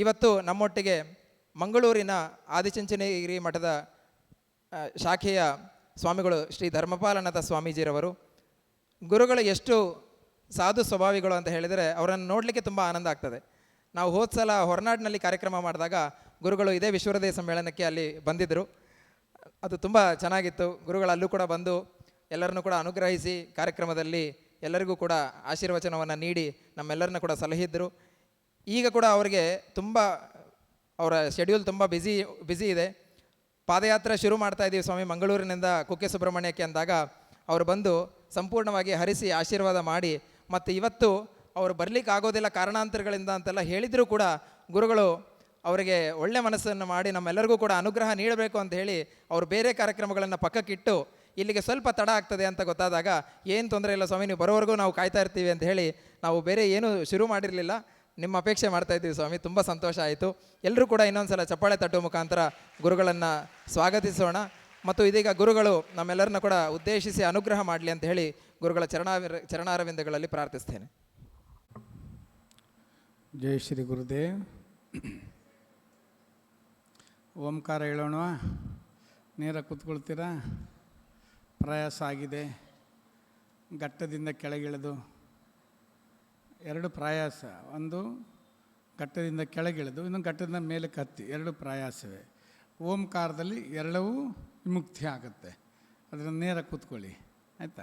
ಇವತ್ತು ನಮ್ಮೊಟ್ಟಿಗೆ ಮಂಗಳೂರಿನ ಆದಿಚುಂಚನಗಿರಿ ಮಠದ ಶಾಖೆಯ ಸ್ವಾಮಿಗಳು ಶ್ರೀ ಧರ್ಮಪಾಲನಾಥ ಸ್ವಾಮೀಜಿರವರು. ಗುರುಗಳು ಎಷ್ಟು ಸಾಧು ಸ್ವಭಾವಿಗಳು ಅಂತ ಹೇಳಿದರೆ ಅವರನ್ನು ನೋಡಲಿಕ್ಕೆ ತುಂಬ ಆನಂದ ಆಗ್ತದೆ. ನಾವು ಹೋದ ಸಲ ಹೊರನಾಡಿನಲ್ಲಿ ಕಾರ್ಯಕ್ರಮ ಮಾಡಿದಾಗ ಗುರುಗಳು ಇದೇ ವಿಶ್ವಹೃದಯ ಸಮ್ಮೇಳನಕ್ಕೆ ಅಲ್ಲಿ ಬಂದಿದ್ದರು. ಅದು ತುಂಬ ಚೆನ್ನಾಗಿತ್ತು. ಗುರುಗಳು ಅಲ್ಲೂ ಕೂಡ ಬಂದು ಎಲ್ಲರನ್ನೂ ಕೂಡ ಅನುಗ್ರಹಿಸಿ ಕಾರ್ಯಕ್ರಮದಲ್ಲಿ ಎಲ್ಲರಿಗೂ ಕೂಡ ಆಶೀರ್ವಚನವನ್ನು ನೀಡಿ ನಮ್ಮೆಲ್ಲರನ್ನ ಕೂಡ ಸಲಹಿದ್ದರು. ಈಗ ಕೂಡ ಅವರಿಗೆ ತುಂಬ, ಅವರ ಶೆಡ್ಯೂಲ್ ತುಂಬ ಬ್ಯುಸಿ ಬ್ಯುಸಿ ಇದೆ. ಪಾದಯಾತ್ರೆ ಶುರು ಮಾಡ್ತಾ ಇದ್ದೀವಿ ಸ್ವಾಮಿ, ಮಂಗಳೂರಿನಿಂದ ಕುಕ್ಕೆ ಸುಬ್ರಹ್ಮಣ್ಯಕ್ಕೆ ಅಂದಾಗ ಅವರು ಬಂದು ಸಂಪೂರ್ಣವಾಗಿ ಹರಿಸಿ ಆಶೀರ್ವಾದ ಮಾಡಿ ಮತ್ತು ಇವತ್ತು ಅವರು ಬರಲಿಕ್ಕೆ ಆಗೋದಿಲ್ಲ ಕಾರಣಾಂತರಗಳಿಂದ ಅಂತೆಲ್ಲ ಹೇಳಿದರೂ ಕೂಡ ಗುರುಗಳು ಅವರಿಗೆ ಒಳ್ಳೆ ಮನಸ್ಸನ್ನು ಮಾಡಿ ನಮ್ಮೆಲ್ಲರಿಗೂ ಕೂಡ ಅನುಗ್ರಹ ನೀಡಬೇಕು ಅಂತ ಹೇಳಿ ಅವರು ಬೇರೆ ಕಾರ್ಯಕ್ರಮಗಳನ್ನು ಪಕ್ಕಕ್ಕಿಟ್ಟು ಇಲ್ಲಿಗೆ ಸ್ವಲ್ಪ ತಡ ಆಗ್ತದೆ ಅಂತ ಗೊತ್ತಾದಾಗ, ಏನು ತೊಂದರೆ ಇಲ್ಲ ಸ್ವಾಮಿ, ನೀವು ಬರೋವರೆಗೂ ನಾವು ಕಾಯ್ತಾ ಇರ್ತೀವಿ ಅಂತ ಹೇಳಿ ನಾವು ಬೇರೆ ಏನೂ ಶುರು ಮಾಡಿರಲಿಲ್ಲ. ನಿಮ್ಮ ಅಪೇಕ್ಷೆ ಮಾಡ್ತಾ ಇದ್ದೀವಿ ಸ್ವಾಮಿ, ತುಂಬ ಸಂತೋಷ ಆಯಿತು. ಎಲ್ಲರೂ ಕೂಡ ಇನ್ನೊಂದು ಸಲ ಚಪ್ಪಾಳೆ ತಟ್ಟುವ ಮುಖಾಂತರ ಗುರುಗಳನ್ನು ಸ್ವಾಗತಿಸೋಣ. ಮತ್ತು ಇದೀಗ ಗುರುಗಳು ನಮ್ಮೆಲ್ಲರನ್ನ ಕೂಡ ಉದ್ದೇಶಿಸಿ ಅನುಗ್ರಹ ಮಾಡಲಿ ಅಂತ ಹೇಳಿ ಗುರುಗಳ ಚರಣಾವಿರ ಚರಣಾರವಿಂದಗಳಲ್ಲಿ ಪ್ರಾರ್ಥಿಸ್ತೇನೆ. ಜೈ ಶ್ರೀ ಗುರುದೇವ್. ಓಂಕಾರ ಹೇಳೋಣ ನೇರ ಕೂತ್ಕೊಳ್ತೀರಾ? ಪ್ರಯಾಸ ಆಗಿದೆ. ಘಟ್ಟದಿಂದ ಕೆಳಗಿಳಿದು ಎರಡು ಪ್ರಯಾಸ. ಒಂದು ಘಟ್ಟದಿಂದ ಕೆಳಗಿಳಿದು, ಇನ್ನೊಂದು ಘಟ್ಟದಿಂದ ಮೇಲೆ ಕತ್ತಿ. ಎರಡು ಪ್ರಯಾಸವೇ. ಓಂಕಾರದಲ್ಲಿ ಎರಡವೂ ವಿಮುಕ್ತಿ ಆಗುತ್ತೆ. ಅದರ ನೇರ ಕೂತ್ಕೊಳ್ಳಿ. ಆಯಿತಾ?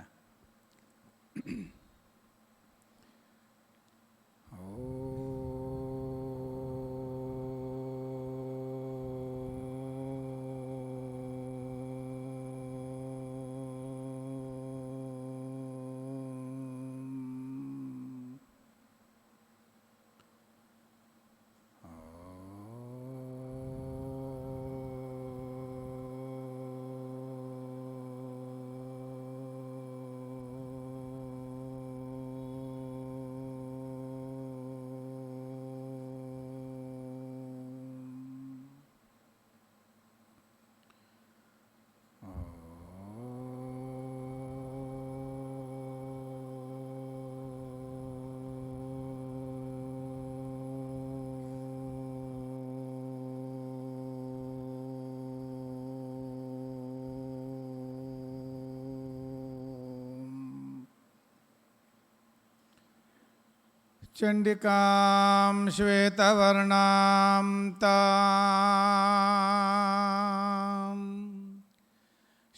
चण्डिकां श्वेतवर्णां तां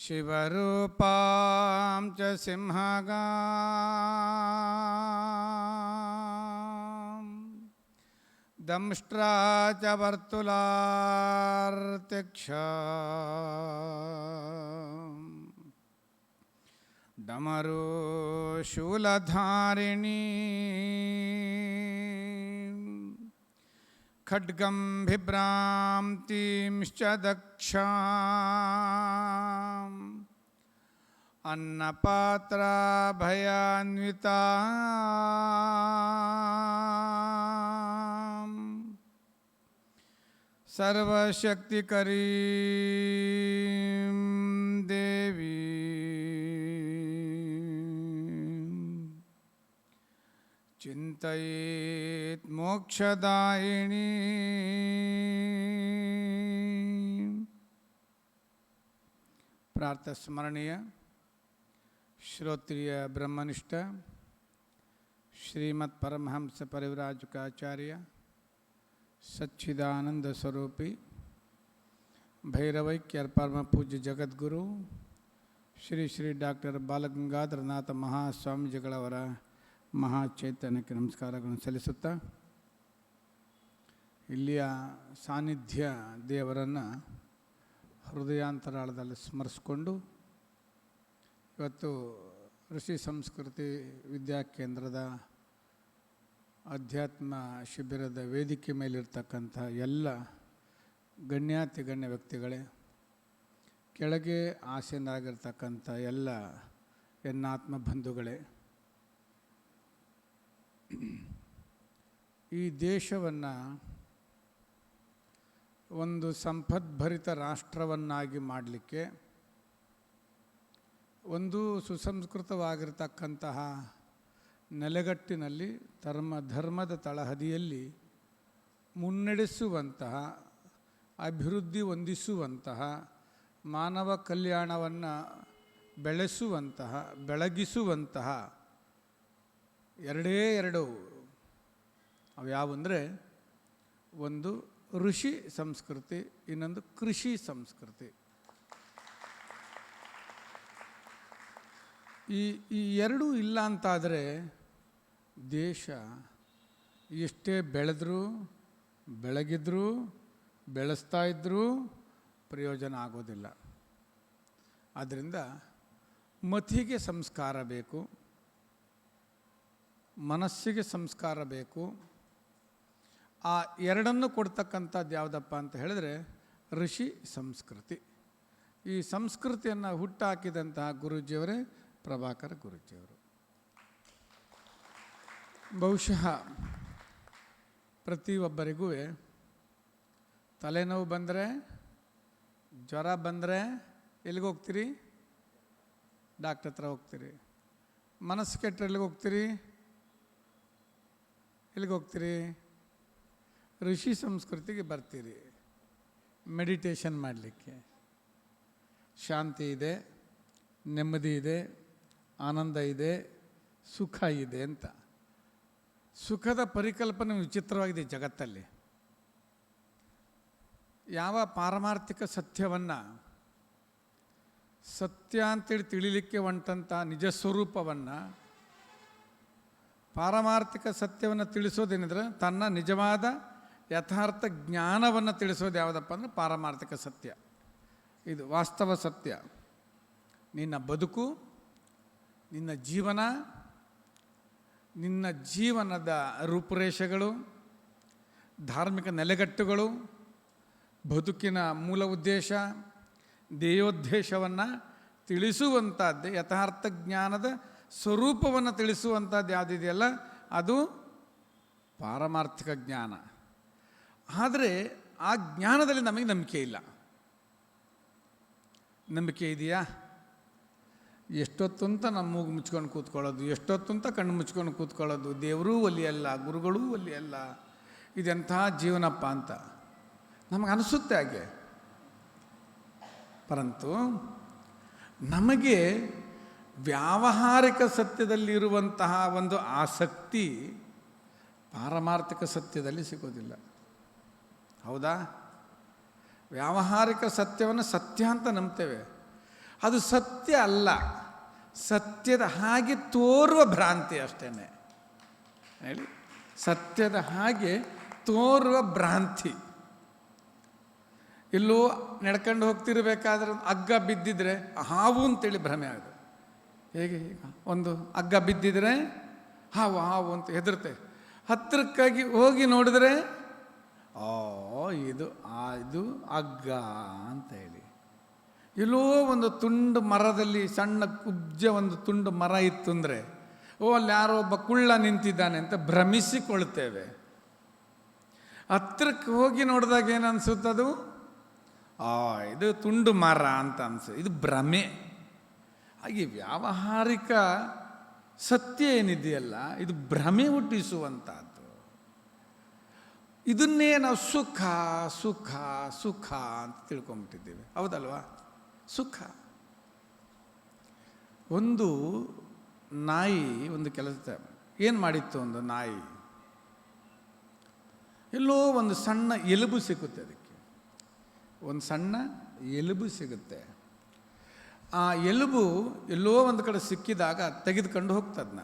शिवरूपां च सिंहगां दंष्ट्रा च वर्तुलार्तिक्षा डमरू शूलधारिणी खड्गं बिभ्रान्तींश्च दक्षाम् अन्नपात्राभयान्विता सर्वशक्तिकरीं देवी। चिन्तयेत् मोक्षदायिनी ಪ್ರಾತಸ್ಮರಣೀಯ ಶ್ರೋತ್ರಿಯ ಬ್ರಹ್ಮನಿಷ್ಠ ಶ್ರೀಮತ್ ಪರಮಹಂಸ ಪರಿವ್ರಾಜಕಾಚಾರ್ಯ ಸಚ್ಚಿದಾನಂದ ಸ್ವರೂಪಿ ಭೈರವೈಕ್ಯ ಪರಮ ಪೂಜ್ಯ ಜಗದ್ಗುರು ಶ್ರೀ ಶ್ರೀ ಡಾಕ್ಟರ್ ಬಾಲಗಂಗಾಧರನಾಥ ಮಹಾಸ್ವಾಮೀಜಿಗಳವರ ಮಹಾಚೈತನ್ಯಕ್ಕೆ ನಮಸ್ಕಾರಗಳನ್ನು ಸಲ್ಲಿಸುತ್ತಾ ಇಲ್ಲಿಯ ಸಾನ್ನಿಧ್ಯ ದೇವರನ್ನು ಹೃದಯಾಂತರಾಳದಲ್ಲಿ ಸ್ಮರಿಸಿಕೊಂಡು ಇವತ್ತು ಋಷಿ ಸಂಸ್ಕೃತಿ ವಿದ್ಯಾಕೇಂದ್ರದ ಅಧ್ಯಾತ್ಮ ಶಿಬಿರದ ವೇದಿಕೆ ಮೇಲಿರ್ತಕ್ಕಂಥ ಎಲ್ಲ ಗಣ್ಯಾತಿ ಗಣ್ಯ ವ್ಯಕ್ತಿಗಳೇ, ಕೆಳಗೆ ಆಸೀನರಾಗಿರ್ತಕ್ಕಂಥ ಎಲ್ಲ ಎನ್ನಾತ್ಮ ಬಂಧುಗಳೇ ಈ ದೇಶವನ್ನು ಒಂದು ಸಂಪದ್ಭರಿತ ರಾಷ್ಟ್ರವನ್ನಾಗಿ ಮಾಡಲಿಕ್ಕೆ, ಒಂದು ಸುಸಂಸ್ಕೃತವಾಗಿರ್ತಕ್ಕಂತಹ ನೆಲೆಗಟ್ಟಿನಲ್ಲಿ ಧರ್ಮ, ಧರ್ಮದ ತಳಹದಿಯಲ್ಲಿ ಮುನ್ನಡೆಸುವಂತಹ, ಅಭಿವೃದ್ಧಿ ಹೊಂದಿಸುವಂತಹ, ಮಾನವ ಕಲ್ಯಾಣವನ್ನು ಬೆಳೆಸುವಂತಹ, ಬೆಳಗಿಸುವಂತಹ ಎರಡೇ ಎರಡು ಅಂದರೆ ಒಂದು ಋಷಿ ಸಂಸ್ಕೃತಿ, ಇನ್ನೊಂದು ಕೃಷಿ ಸಂಸ್ಕೃತಿ. ಈ ಈ ಎರಡೂ ಇಲ್ಲ ಅಂತಾದರೆ ದೇಶ ಎಷ್ಟೇ ಬೆಳೆದ್ರೂ, ಬೆಳಗಿದ್ರೂ, ಬೆಳೆಸ್ತಾ ಇದ್ದರೂ ಪ್ರಯೋಜನ ಆಗೋದಿಲ್ಲ. ಆದ್ದರಿಂದ ಮತಿಗೆ ಸಂಸ್ಕಾರ ಬೇಕು. ಮನಸ್ಸಿಗೆ ಸಂಸ್ಕಾರ ಬೇಕು. ಆ ಎರಡನ್ನು ಕೊಡ್ತಕ್ಕಂಥದ್ದು ಯಾವುದಪ್ಪ ಅಂತ ಹೇಳಿದ್ರೆ ಋಷಿ ಸಂಸ್ಕೃತಿ. ಈ ಸಂಸ್ಕೃತಿಯನ್ನು ಹುಟ್ಟಾಕಿದಂತಹ ಗುರುಜಿಯವರೇ ಪ್ರಭಾಕರ ಗುರುಜಿಯವರು. ಬಹುಶಃ ಪ್ರತಿಯೊಬ್ಬರಿಗೂ ತಲೆನೋವು ಬಂದರೆ, ಜ್ವರ ಬಂದರೆ ಎಲ್ಲಿಗೆ ಹೋಗ್ತೀರಿ? ಡಾಕ್ಟ್ರ್ ಹತ್ರ ಹೋಗ್ತೀರಿ. ಮನಸ್ಸು ಕೆಟ್ಟರೆ ಎಲ್ಲಿಗೆ ಹೋಗ್ತೀರಿ? ಎಲ್ಲಿಗೆ ಹೋಗ್ತೀರಿ? ಋಷಿ ಸಂಸ್ಕೃತಿಗೆ ಬರ್ತೀರಿ. ಮೆಡಿಟೇಷನ್ ಮಾಡಲಿಕ್ಕೆ. ಶಾಂತಿ ಇದೆ, ನೆಮ್ಮದಿ ಇದೆ, ಆನಂದ ಇದೆ, ಸುಖ ಇದೆ ಅಂತ. ಸುಖದ ಪರಿಕಲ್ಪನೆ ವಿಚಿತ್ರವಾಗಿದೆ ಜಗತ್ತಲ್ಲಿ. ಯಾವ ಪಾರಮಾರ್ಥಿಕ ಸತ್ಯವನ್ನು ಸತ್ಯ ಅಂತೇಳಿ ತಿಳಿಲಿಕ್ಕೆ ಹೊಂಟಂಥ ನಿಜ ಸ್ವರೂಪವನ್ನು ಪಾರಮಾರ್ಥಿಕ ಸತ್ಯವನ್ನು ತಿಳಿಸೋದೇನಿದ್ರೆ ತನ್ನ ನಿಜವಾದ ಯಥಾರ್ಥ ಜ್ಞಾನವನ್ನು ತಿಳಿಸೋದು ಯಾವುದಪ್ಪ ಅಂದರೆ ಪಾರಮಾರ್ಥಿಕ ಸತ್ಯ. ಇದು ವಾಸ್ತವ ಸತ್ಯ. ನಿನ್ನ ಬದುಕು, ನಿನ್ನ ಜೀವನ, ನಿನ್ನ ಜೀವನದ ರೂಪುರೇಷೆಗಳು, ಧಾರ್ಮಿಕ ನೆಲೆಗಟ್ಟುಗಳು, ಬದುಕಿನ ಮೂಲ ಉದ್ದೇಶ ಧ್ಯೇಯೋದ್ದೇಶವನ್ನು ತಿಳಿಸುವಂಥದ್ದೇ ಯಥಾರ್ಥ ಜ್ಞಾನದ ಸ್ವರೂಪವನ್ನು ತಿಳಿಸುವಂಥದ್ದು ಯಾವುದಿದೆಯಲ್ಲ? ಅದು ಪಾರಮಾರ್ಥಿಕ ಜ್ಞಾನ. ಆದರೆ ಆ ಜ್ಞಾನದಲ್ಲಿ ನಮಗೆ ನಂಬಿಕೆ ಇಲ್ಲ. ನಂಬಿಕೆ ಇದೆಯಾ? ಎಷ್ಟೊತ್ತು ಅಂತ ನಮ್ಮ ಮೂಗು ಮುಚ್ಕೊಂಡು ಕೂತ್ಕೊಳ್ಳೋದು ಎಷ್ಟೊತ್ತು ಅಂತ ಕಣ್ಣು ಮುಚ್ಕೊಂಡು ಕೂತ್ಕೊಳ್ಳೋದು, ದೇವರೂ ಒಲಿಯಲ್ಲ, ಗುರುಗಳೂ ಒಲಿಯಲ್ಲ, ಇದೆಂಥ ಜೀವನಪ್ಪ ಅಂತ ನಮಗೆ ಅನಿಸುತ್ತೆ ಹಾಗೆ. ಪರಂತು ನಮಗೆ ವ್ಯಾವಹಾರಿಕ ಸತ್ಯದಲ್ಲಿರುವಂತಹ ಒಂದು ಆಸಕ್ತಿ ಪಾರಮಾರ್ಥಿಕ ಸತ್ಯದಲ್ಲಿ ಸಿಗೋದಿಲ್ಲ. ಹೌದಾ? ವ್ಯಾವಹಾರಿಕ ಸತ್ಯವನ್ನು ಸತ್ಯ ಅಂತ ನಂಬ್ತೇವೆ. ಅದು ಸತ್ಯ ಅಲ್ಲ, ಸತ್ಯದ ಹಾಗೆ ತೋರುವ ಭ್ರಾಂತಿ ಅಷ್ಟೇ ಹೇಳಿ? ಸತ್ಯದ ಹಾಗೆ ತೋರುವ ಭ್ರಾಂತಿ. ಇಲ್ಲೂ ನಡ್ಕೊಂಡು ಹೋಗ್ತಿರ್ಬೇಕಾದ್ರೆ ಅಗ್ಗ ಬಿದ್ದಿದ್ರೆ ಹಾವು ಅಂತೇಳಿ ಭ್ರಮೆ ಆಗುತ್ತೆ ಹೇಗೆ ಒಂದು ಹಗ್ಗ ಬಿದ್ದಿದ್ರೆ ಹಾವು ಹಾವು ಅಂತ ಹೆದರುತ್ತೆ. ಹತ್ತಿರಕ್ಕಾಗಿ ಹೋಗಿ ನೋಡಿದ್ರೆ, ಓ, ಇದು, ಆ, ಇದು ಹಗ್ಗ ಅಂತ ಹೇಳಿ. ಎಲ್ಲೋ ಒಂದು ತುಂಡು ಮರದಲ್ಲಿ, ಸಣ್ಣ ಕುಬ್ಜ ಒಂದು ತುಂಡು ಮರ ಇತ್ತು ಅಂದರೆ, ಓ, ಅಲ್ಲಿ ಯಾರೋ ಒಬ್ಬ ಕುಳ್ಳ ನಿಂತಿದ್ದಾನೆ ಅಂತ ಭ್ರಮಿಸಿಕೊಳ್ತೇವೆ ಹತ್ತಿರಕ್ಕೆ ಹೋಗಿ ನೋಡಿದಾಗ ಏನು ಅನಿಸುತ್ತದು? ಆ ಇದು ತುಂಡು ಮರ ಅಂತ ಅನಿಸು, ಇದು ಭ್ರಮೆ. ಹಾಗೆ ವ್ಯಾವಹಾರಿಕ ಸತ್ಯ ಏನಿದೆಯಲ್ಲ, ಇದು ಭ್ರಮೆ ಹುಟ್ಟಿಸುವಂಥದ್ದು ಇದನ್ನೇ ನಾವು ಸುಖ ಸುಖ ಸುಖ ಅಂತ ತಿಳ್ಕೊಂಬಿಟ್ಟಿದ್ದೇವೆ ಹೌದಲ್ವಾ? ಸುಖ. ಒಂದು ನಾಯಿ, ಒಂದು ಕೆಲಸ ಏನು ಮಾಡಿತ್ತು ಒಂದು ನಾಯಿ? ಎಲ್ಲೋ ಒಂದು ಸಣ್ಣ ಎಲುಬು ಸಿಗುತ್ತೆ ಅದಕ್ಕೆ. ಒಂದು ಸಣ್ಣ ಎಲುಬು ಸಿಗುತ್ತೆ. ಆ ಎಲುಬು ಎಲ್ಲೋ ಒಂದು ಕಡೆ ಸಿಕ್ಕಿದಾಗ ತೆಗೆದುಕೊಂಡು ಹೋಗ್ತದನ್ನ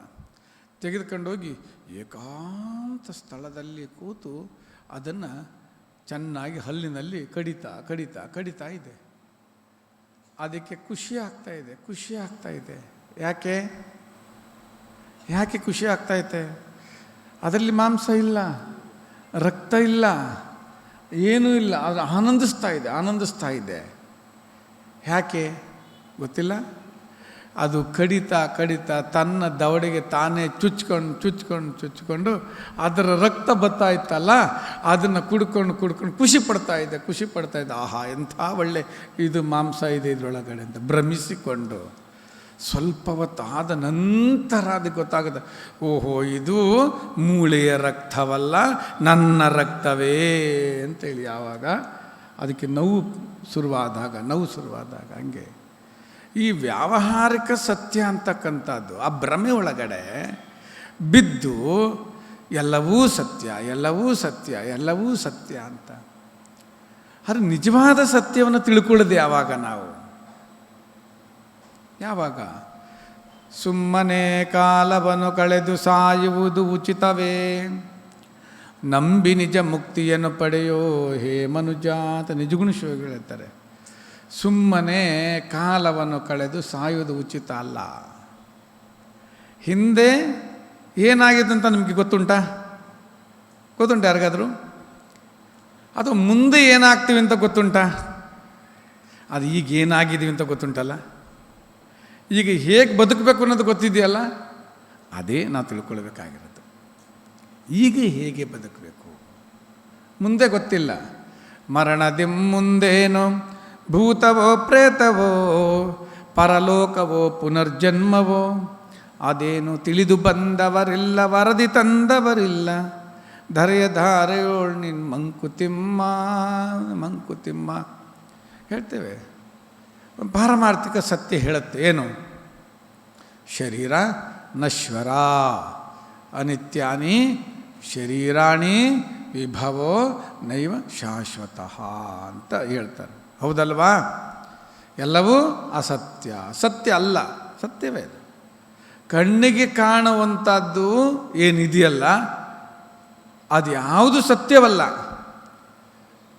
ತೆಗೆದುಕೊಂಡು ಹೋಗಿ ಏಕಾಂತ ಸ್ಥಳದಲ್ಲಿ ಕೂತು ಅದನ್ನು ಚೆನ್ನಾಗಿ ಹಲ್ಲಿನಲ್ಲಿ ಕಡಿತಾ ಕಡಿತಾ ಕಡಿತಾ ಇದೆ. ಅದಕ್ಕೆ ಖುಷಿ ಆಗ್ತಾ ಇದೆ, ಖುಷಿ ಆಗ್ತಾ ಇದೆ. ಯಾಕೆ? ಯಾಕೆ ಖುಷಿ ಆಗ್ತಾ ಇದೆ? ಅದರಲ್ಲಿ ಮಾಂಸ ಇಲ್ಲ, ರಕ್ತ ಇಲ್ಲ, ಏನೂ ಇಲ್ಲ ಅದು ಆನಂದಿಸ್ತಾ ಇದೆ ಆನಂದಿಸ್ತಾ ಇದೆ. ಯಾಕೆ? ಗೊತ್ತಿಲ್ಲ? ಅದು ಕಡಿತ ಕಡಿತ ತನ್ನ ದವಡೆಗೆ ತಾನೇ ಚುಚ್ಕೊಂಡು ಚುಚ್ಕೊಂಡು ಚುಚ್ಕೊಂಡು ಅದರ ರಕ್ತ ಬರ್ತಾ ಇತ್ತಲ್ಲ, ಅದನ್ನು ಕುಡ್ಕೊಂಡು ಕುಡ್ಕೊಂಡು ಖುಷಿ ಪಡ್ತಾ ಇದೆ ಖುಷಿ ಪಡ್ತಾ ಇದ್ದೆ, ಆಹಾ, ಎಂಥ ಒಳ್ಳೆ ಇದು ಮಾಂಸ ಇದೆ ಇದರೊಳಗಡೆ ಅಂತ ಭ್ರಮಿಸಿಕೊಂಡು ಸ್ವಲ್ಪ ಹೊತ್ತಾದ ನಂತರ ಅದಕ್ಕೆ ಗೊತ್ತಾಗುತ್ತೆ, ಓಹೋ, ಇದು ಮೂಳೆಯ ರಕ್ತವಲ್ಲ, ನನ್ನ ರಕ್ತವೇ ಅಂತೇಳಿ ಯಾವಾಗ, ಅದಕ್ಕೆ ನೋವು ಶುರುವಾದಾಗ ನೋವು ಶುರುವಾದಾಗ ಹಂಗೆ. ಈ ವ್ಯಾವಹಾರಿಕ ಸತ್ಯ ಅಂತಕ್ಕಂಥದ್ದು, ಆ ಭ್ರಮೆ ಒಳಗಡೆ ಬಿದ್ದು ಎಲ್ಲವೂ ಸತ್ಯ ಎಲ್ಲವೂ ಸತ್ಯ ಎಲ್ಲವೂ ಸತ್ಯ ಅಂತ. ಆದರೆ ನಿಜವಾದ ಸತ್ಯವನ್ನು ತಿಳ್ಕೊಳ್ಳೋದು ಯಾವಾಗ ನಾವು? ಯಾವಾಗ? ಸುಮ್ಮನೆ ಕಾಲವನ್ನು ಕಳೆದು ಸಾಯುವುದು ಉಚಿತವೇ? ನಂಬಿ ನಿಜ ಮುಕ್ತಿಯನ್ನು ಪಡೆಯೋ ಹೇ ಮನುಜಾತ ನಿಜಗುಣ ಶಿವಗಳು ಹೇಳ್ತಾರೆ. ಸುಮ್ಮನೆ ಕಾಲವನ್ನು ಕಳೆದು ಸಾಯುವುದು ಉಚಿತ ಅಲ್ಲ. ಹಿಂದೆ ಏನಾಗಿದೆ ಅಂತ ನಿಮಗೆ ಗೊತ್ತುಂಟಾ? ಗೊತ್ತುಂಟ ಯಾರಿಗಾದರೂ? ಅದು ಮುಂದೆ ಏನಾಗ್ತೀವಿ ಅಂತ ಗೊತ್ತುಂಟಾ? ಅದು ಈಗ ಏನಾಗಿದ್ದೀವಿ ಅಂತ ಗೊತ್ತುಂಟಲ್ಲ? ಈಗ ಹೇಗೆ ಬದುಕಬೇಕು ಅನ್ನೋದು ಗೊತ್ತಿದೆಯಲ್ಲ? ಅದೇ ನಾವು ತಿಳ್ಕೊಳ್ಬೇಕಾಗಿರೋದು. ಈಗ ಹೇಗೆ ಬದುಕಬೇಕು? ಮುಂದೆ ಗೊತ್ತಿಲ್ಲ. ಮರಣದಿ ಮುಂದೇನೋ ಭೂತವೋ, ಪ್ರೇತವೋ, ಪರಲೋಕವೋ, ಪುನರ್ಜನ್ಮವೋ, ಅದೇನು ತಿಳಿದು ಬಂದವರಿಲ್ಲ, ವರದಿ ತಂದವರಿಲ್ಲ. ಧರೆಯ ಧಾರೆಯೋಳ್ ನಿನ್ ಮಂಕುತಿಮ್ಮ ಮಂಕುತಿಮ್ಮ ಹೇಳ್ತೇವೆ. ಪಾರಮಾರ್ಥಿಕ ಸತ್ಯ ಹೇಳುತ್ತೆ, ಏನು? ಶರೀರ ನಶ್ವರ. ಅನಿತ್ಯಾನಿ ಶರೀರಾಣಿ ವಿಭವೋ ನೈವ ಶಾಶ್ವತಃ ಅಂತ ಹೇಳ್ತಾರೆ. ಹೌದಲ್ವಾ? ಎಲ್ಲವೂ ಅಸತ್ಯ. ಸತ್ಯ ಅಲ್ಲ. ಸತ್ಯವೇ ಕಣ್ಣಿಗೆ ಕಾಣುವಂಥದ್ದು ಏನಿದೆಯಲ್ಲ ಅದು ಯಾವುದು ಸತ್ಯವಲ್ಲ.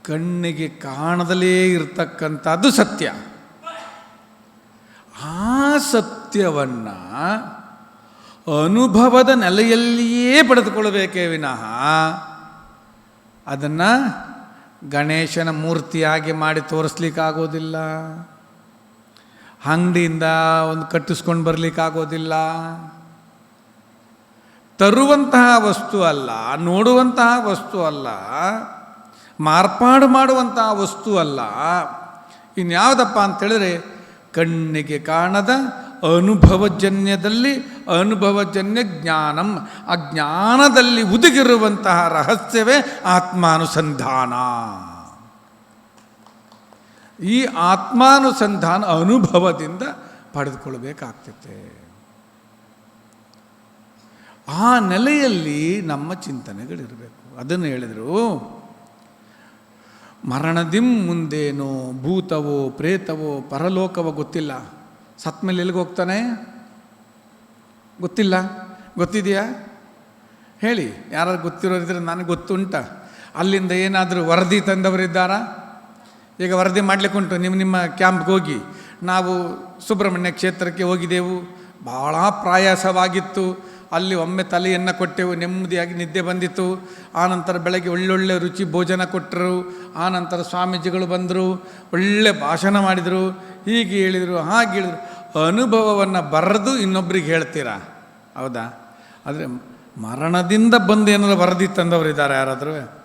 ಕಣ್ಣಿಗೆ ಕಾಣದಲೇ ಇರತಕ್ಕಂಥದ್ದು ಸತ್ಯ. ಆ ಸತ್ಯವನ್ನು ಅನುಭವದ ನೆಲೆಯಲ್ಲಿಯೇ ಪಡೆದುಕೊಳ್ಳಬೇಕೇ ವಿನಃ ಅದನ್ನು ಗಣೇಶನ ಮೂರ್ತಿಯಾಗಿ ಮಾಡಿ ತೋರಿಸ್ಲಿಕ್ಕಾಗೋದಿಲ್ಲ. ಅಂಗಡಿಯಿಂದ ಒಂದು ಕಟ್ಟಿಸ್ಕೊಂಡು ಬರಲಿಕ್ಕಾಗೋದಿಲ್ಲ. ತರುವಂತಹ ವಸ್ತು ಅಲ್ಲ, ನೋಡುವಂತಹ ವಸ್ತು ಅಲ್ಲ, ಮಾರ್ಪಾಡು ಮಾಡುವಂತಹ ವಸ್ತು ಅಲ್ಲ. ಇನ್ಯಾವುದಪ್ಪ ಅಂತೇಳಿದ್ರೆ ಕಣ್ಣಿಗೆ ಕಾಣದ ಅನುಭವಜನ್ಯದಲ್ಲಿ ಅನುಭವಜನ್ಯ ಜ್ಞಾನಂ. ಆ ಜ್ಞಾನದಲ್ಲಿ ಉದುಗಿರುವಂತಹ ರಹಸ್ಯವೇ ಆತ್ಮಾನುಸಂಧಾನ. ಈ ಆತ್ಮಾನುಸಂಧಾನ ಅನುಭವದಿಂದ ಪಡೆದುಕೊಳ್ಬೇಕಾಗ್ತೈತೆ. ಆ ನೆಲೆಯಲ್ಲಿ ನಮ್ಮ ಚಿಂತನೆಗಳಿರಬೇಕು. ಅದನ್ನು ಹೇಳಿದರು, ಮರಣದಿಂ ಮುಂದೇನೋ ಭೂತವೋ ಪ್ರೇತವೋ ಪರಲೋಕವೋ ಗೊತ್ತಿಲ್ಲ. ಸತ್ ಮೇಲೆ ಎಲ್ಲಿಗೆ ಹೋಗ್ತಾನೆ ಗೊತ್ತಿಲ್ಲ. ಗೊತ್ತಿದೆಯಾ? ಹೇಳಿ. ಯಾರು ಗೊತ್ತಿರೋರಿದ್ರೆ ನನಗೆ ಗೊತ್ತುಂಟ. ಅಲ್ಲಿಂದ ಏನಾದರೂ ವರದಿ ತಂದವರಿದ್ದಾರಾ? ಈಗ ವರದಿ ಮಾಡಲಿಕ್ಕೆ ಉಂಟು. ನಿಮ್ಮ ನಿಮ್ಮ ಕ್ಯಾಂಪ್ಗೆ ಹೋಗಿ. ನಾವು ಸುಬ್ರಹ್ಮಣ್ಯ ಕ್ಷೇತ್ರಕ್ಕೆ ಹೋಗಿದ್ದೆವು. ಭಾಳ ಪ್ರಯಾಸವಾಗಿತ್ತು. ಅಲ್ಲಿ ಒಮ್ಮೆ ತಲೆಯನ್ನು ಕೊಟ್ಟೆವು. ನೆಮ್ಮದಿಯಾಗಿ ನಿದ್ದೆ ಬಂದಿತ್ತು. ಆನಂತರ ಬೆಳಗ್ಗೆ ಒಳ್ಳೊಳ್ಳೆ ರುಚಿ ಭೋಜನ ಕೊಟ್ಟರು. ಆನಂತರ ಸ್ವಾಮೀಜಿಗಳು ಬಂದರು. ಒಳ್ಳೆ ಭಾಷಣ ಮಾಡಿದರು. ಹೀಗೆ ಹೇಳಿದರು, ಹಾಗೆ ಹೇಳಿದರು. ಅನುಭವವನ್ನು ಬರೆದು ಇನ್ನೊಬ್ರಿಗೆ ಹೇಳ್ತೀರಾ? ಹೌದಾ? ಆದರೆ ಮರಣದಿಂದ ಬಂದು ಏನಾದರೂ ವರದಿ ತಂದವರಿದ್ದಾರೆ ಯಾರಾದರೂ?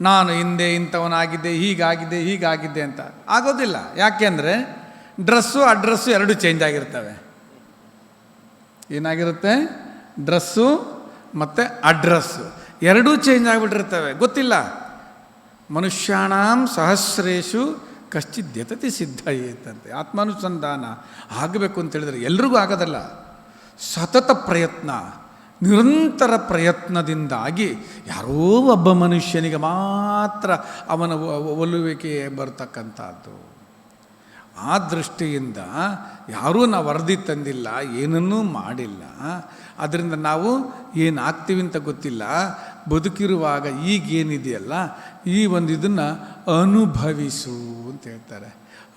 ನಾನು ಹಿಂದೆ ಇಂಥವನಾಗಿದ್ದೆ, ಹೀಗಾಗಿದ್ದೆ ಹೀಗಾಗಿದ್ದೆ ಅಂತ. ಆಗೋದಿಲ್ಲ. ಯಾಕೆಂದರೆ ಡ್ರೆಸ್ಸು, ಅಡ್ರೆಸ್ಸು ಎರಡು ಚೇಂಜ್ ಆಗಿರ್ತವೆ. ಏನಾಗಿರುತ್ತೆ? ಡ್ರೆಸ್ಸು ಮತ್ತು ಅಡ್ರೆಸ್ಸು. ಎರಡೂ ಚೇಂಜ್ ಆಗಿಬಿಟ್ಟಿರ್ತವೆ. ಗೊತ್ತಿಲ್ಲ? ಮನುಷ್ಯಾಣಾಂ ಸಹಸ್ರೇಶು ಕಶ್ಚಿದ್ಯತತಿ ಸಿದ್ಧ ಏತಂತೆ ಆತ್ಮಾನುಸಂಧಾನ ಆಗಬೇಕು ಅಂತ ಹೇಳಿದ್ರೆ ಎಲ್ರಿಗೂ ಆಗೋದಲ್ಲ. ಸತತ ಪ್ರಯತ್ನ, ನಿರಂತರ ಪ್ರಯತ್ನದಿಂದಾಗಿ ಯಾರೋ ಒಬ್ಬ ಮನುಷ್ಯನಿಗೆ ಮಾತ್ರ ಅವನ ಒಲುವಿಕೆ ಬರ್ತಕ್ಕಂಥದ್ದು. ಆ ದೃಷ್ಟಿಯಿಂದ ಯಾರೂ ನಾವು ವರದಿ ತಂದಿಲ್ಲ, ಏನನ್ನೂ ಮಾಡಿಲ್ಲ. ಅದರಿಂದ ನಾವು ಏನಾಗ್ತೀವಿ ಅಂತ ಗೊತ್ತಿಲ್ಲ. ಬದುಕಿರುವಾಗ ಈಗೇನಿದೆಯಲ್ಲ, ಈ ಒಂದು ಇದನ್ನು ಅನುಭವಿಸು ಅಂತ ಹೇಳ್ತಾರೆ.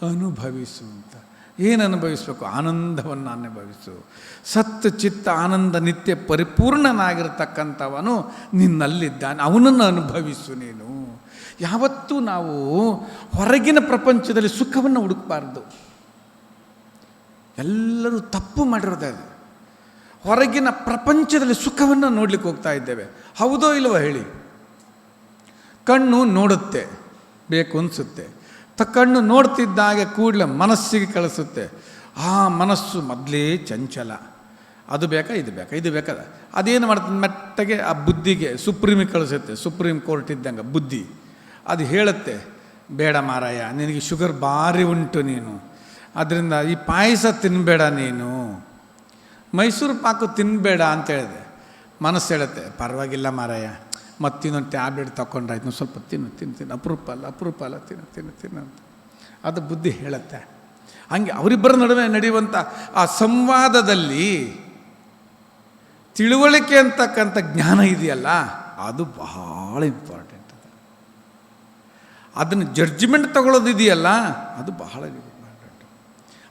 ಅನುಭವಿಸು ಅಂತ. ಏನು ಅನುಭವಿಸಬೇಕು ಆನಂದವನ್ನು ಅನುಭವಿಸು. ಸತ್ ಚಿತ್ತ ಆನಂದ ನಿತ್ಯ ಪರಿಪೂರ್ಣನಾಗಿರ್ತಕ್ಕಂಥವನು ನಿನ್ನಲ್ಲಿದ್ದಾನೆ. ಅವನನ್ನು ಅನುಭವಿಸು ನೀನು. ಯಾವತ್ತೂ ನಾವು ಹೊರಗಿನ ಪ್ರಪಂಚದಲ್ಲಿ ಸುಖವನ್ನು ಹುಡುಕಬಾರ್ದು. ಎಲ್ಲರೂ ತಪ್ಪು ಮಾಡಿರೋದೇ ಹೊರಗಿನ ಪ್ರಪಂಚದಲ್ಲಿ ಸುಖವನ್ನು ನೋಡ್ಲಿಕ್ಕೆ ಹೋಗ್ತಾ ಇದ್ದೇವೆ. ಹೌದೋ ಇಲ್ವೋ ಹೇಳಿ. ಕಣ್ಣು ನೋಡುತ್ತೆ, ಬೇಕು ಅನಿಸುತ್ತೆ. ತ ಕಣ್ಣು ನೋಡ್ತಿದ್ದಾಗೆ ಕೂಡಲೇ ಮನಸ್ಸಿಗೆ ಕಳಿಸುತ್ತೆ. ಆ ಮನಸ್ಸು ಮೊದಲೇ ಚಂಚಲ. ಅದು ಬೇಕಾ, ಇದು ಬೇಕಾ, ಇದು ಬೇಕಾದ. ಅದೇನು ಮಾಡ್ತದೆ, ಮೆಟ್ಟಗೆ ಆ ಬುದ್ಧಿಗೆ ಸುಪ್ರೀಮಿಗೆ ಕಳಿಸುತ್ತೆ, ಸುಪ್ರೀಂ ಕೋರ್ಟ್ ಇದ್ದಂಗೆ ಬುದ್ಧಿ. ಅದು ಹೇಳುತ್ತೆ, ಬೇಡ ಮಾರಾಯ, ನಿನಗೆ ಶುಗರ್ ಭಾರಿ ಉಂಟು ನೀನು. ಅದರಿಂದ ಈ ಪಾಯಸ ತಿನ್ನಬೇಡ ನೀನು. ಮೈಸೂರು ಪಾಕು ತಿನ್ನಬೇಡ ಅಂತ ಹೇಳಿದೆ. ಮನಸ್ಸು ಹೇಳುತ್ತೆ, ಪರವಾಗಿಲ್ಲ ಮಾರಾಯ ಮತ್ತಿನ್ನೊಂದು ಟ್ಯಾಬ್ಲೆಟ್ ತೊಗೊಂಡ್ರಾಯ್ತು ಸ್ವಲ್ಪ ತಿನ್ನು ತಿನ್ನು ತಿನ್ನು, ಅಪರೂಪ ಅಲ್ಲ ಅಪರೂಪ ಅಲ್ಲ, ತಿನ್ನು ತಿನ್ನು ತಿನ್ನು ಅಂತ. ಅದು ಬುದ್ಧಿ ಹೇಳುತ್ತೆ. ಹಂಗೆ ಅವರಿಬ್ಬರ ನಡುವೆ ನಡೆಯುವಂಥ ಆ ಸಂವಾದದಲ್ಲಿ ತಿಳುವಳಿಕೆ ಅಂತಕ್ಕಂಥ ಜ್ಞಾನ ಇದೆಯಲ್ಲ, ಅದು ಬಹಳ ಇಂಪಾರ್ಟೆಂಟ್ ಅದು. ಅದನ್ನು ಜಡ್ಜ್ಮೆಂಟ್ ತಗೊಳ್ಳೋದಿದೆಯಲ್ಲ ಅದು ಬಹಳ ಇಂಪಾರ್ಟೆಂಟ್